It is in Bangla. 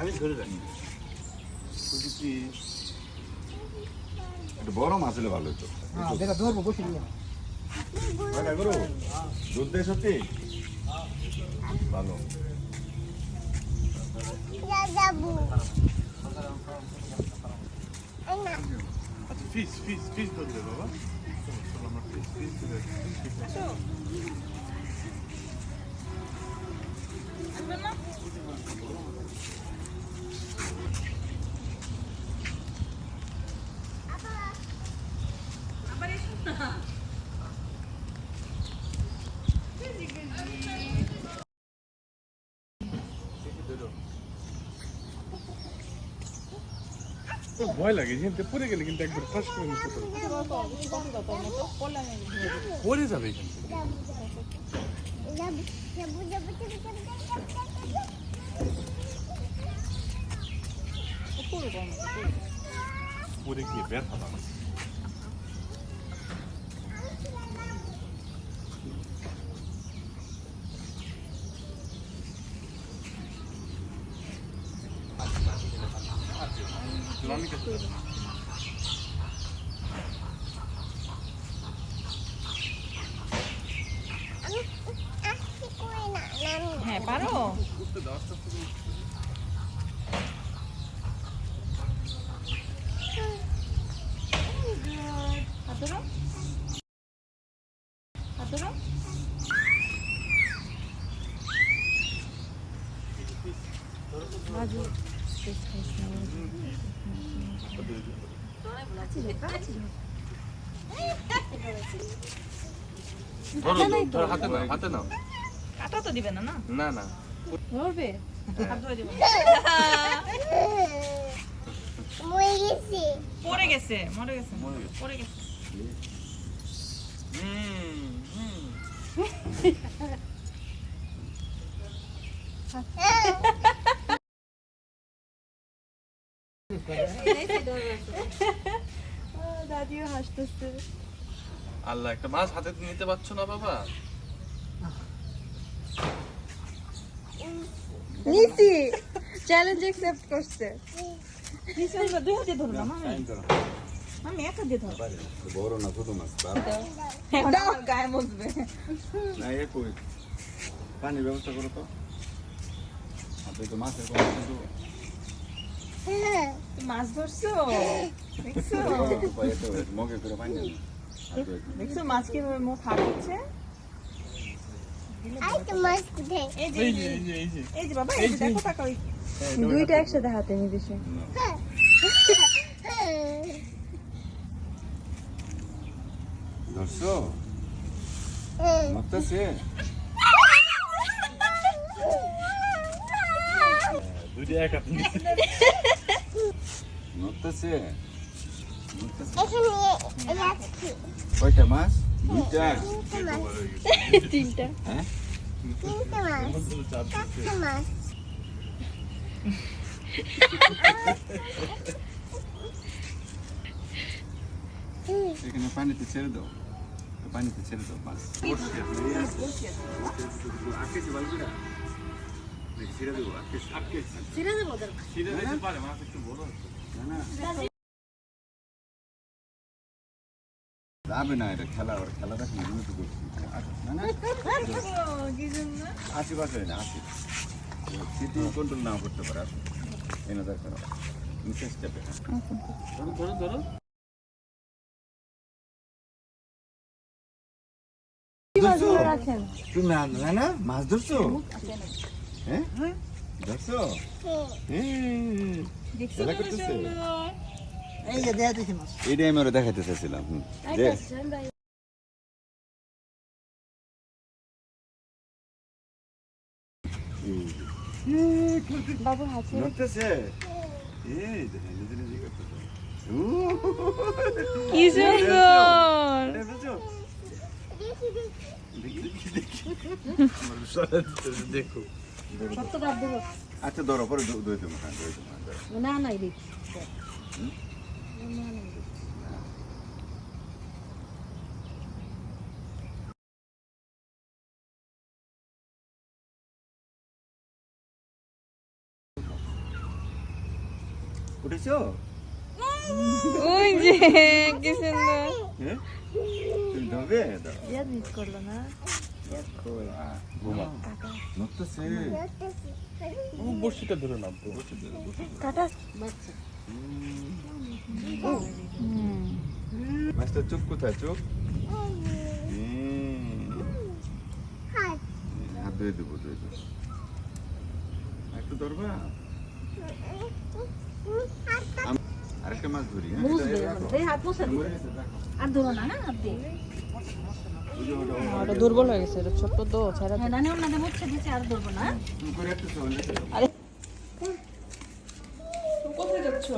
আমি ধরে কি একটু বড় মাছ হলে ভালো হতো। হ্যাঁ যেটা ধরবো বসে নিও দুধ দেয় সত্যি। ভালো। আচ্ছা ফিস ফিস ফিস ধরবে বাবা। চলো, চলো, ফিস ফিস ভয় লাগে যেতে পড়ে গেলে কিন্তু একবার ফাঁস করে নিতে পারবে পড়ে যাবে এখান থেকে পড়ে গিয়ে ব্যথা লাগে রানীকে হ্যাঁ পারো উঠতে দাও আস্তে ধরো ধরো হাতে নাও হাতে নাও। কাটা তো দিবে না না? না না। ধরবে? হাত ধরে দিবে পড়ে গেছে মরে গেছে পড়ে গেছে। হুম হুম দাদিও হাসতেছে। আল্লাহ একটা মাছ হাতে নিতে পারছ না বাবা? নিছি চ্যালেঞ্জ অ্যাকসেপ্ট করছে। নিছি আমরা দুই হাতে ধরলাম আমি আমি এক হাতে ধরবো বড় না ছোট মাছ বাবা। গায়ে মুছবে না এ কই? পানির ব্যবস্থা করো তো। আপনি তো মাছের কিন্তু। মাছ ধরছো? দেখছ? মগে করে পানি আনো। হাতে একটু। দেখছ মাছ কীভাবে মুখ হাত দুইটা একসাথে হাতে নিতেছে। ধরছো? নড়তেছে দুইটা এক হাতে নিচ্ছে। নড়তেছে নড়তেছে। কয়টা মাছ? তিনটা। হ্যাঁ? এখানে পানিতে ছেড়ে দাও। পানিতে ছেড়ে দাও মাছ আটকেছি বালবিটা ছেড়ে দেবো আটকেছি। ছিঁড়ে দেবো ওদের দিতে পারে, মাছ একটু বড় না। যাবে না এটা খেলা ওর খেলা দেখে না তো করছি না না আশেপাশে না কন্ট্রোল না করতে পারে আসে এনে দেখো নিঃশ্বাস চাপে ধরো ধরো ধরো। তুমি না না মাছ ধরছো? হ্যাঁ? ধরছো? হ্যাঁ করতেছে? এই যে মাছ। আমি ওরা দেখাইতে চাইছিলাম হুম। যে বাবু এই দেখেন নিজে নিজে করতেছে। কি সুন্দর? দেখি দেখি দেখি। দেখো। আচ্ছা ধরো পরে দই দই দেবো হ্যাঁ দই দেবো হ্যাঁ, ধরো। না নাই রিক্স হুম? উঠেছো ওই যে কি সুন্দর হ্যাঁ তুমি ধরবে দাও ইয়াদ মিস করল না ঘুমা নড়তেছে ও বড়শিটা ধরে নামতো কাটা বাচ্চা মাছটা চোখ কোথায় চোখ হুম। হাত ধুয়ে দেবো ধুয়ে দেবো একটু ধরবা আম- আরেকটা মাছ ধরি হ্যাঁ বুঝবে এটা রাখো। এই হাত মুছে মরে গেছে, রাখো। আর ধরো না না হাত দিয়ে ওই যে ওটা- ওটা- ওটা দুর্বল হয়ে গেছে এটা ছোট্ট তো ছেড়ে হ্যাঁ নানি ওনাদের মুছে দিয়েছে আর ধরবো না। করে একটা কোথায় যাচ্ছ?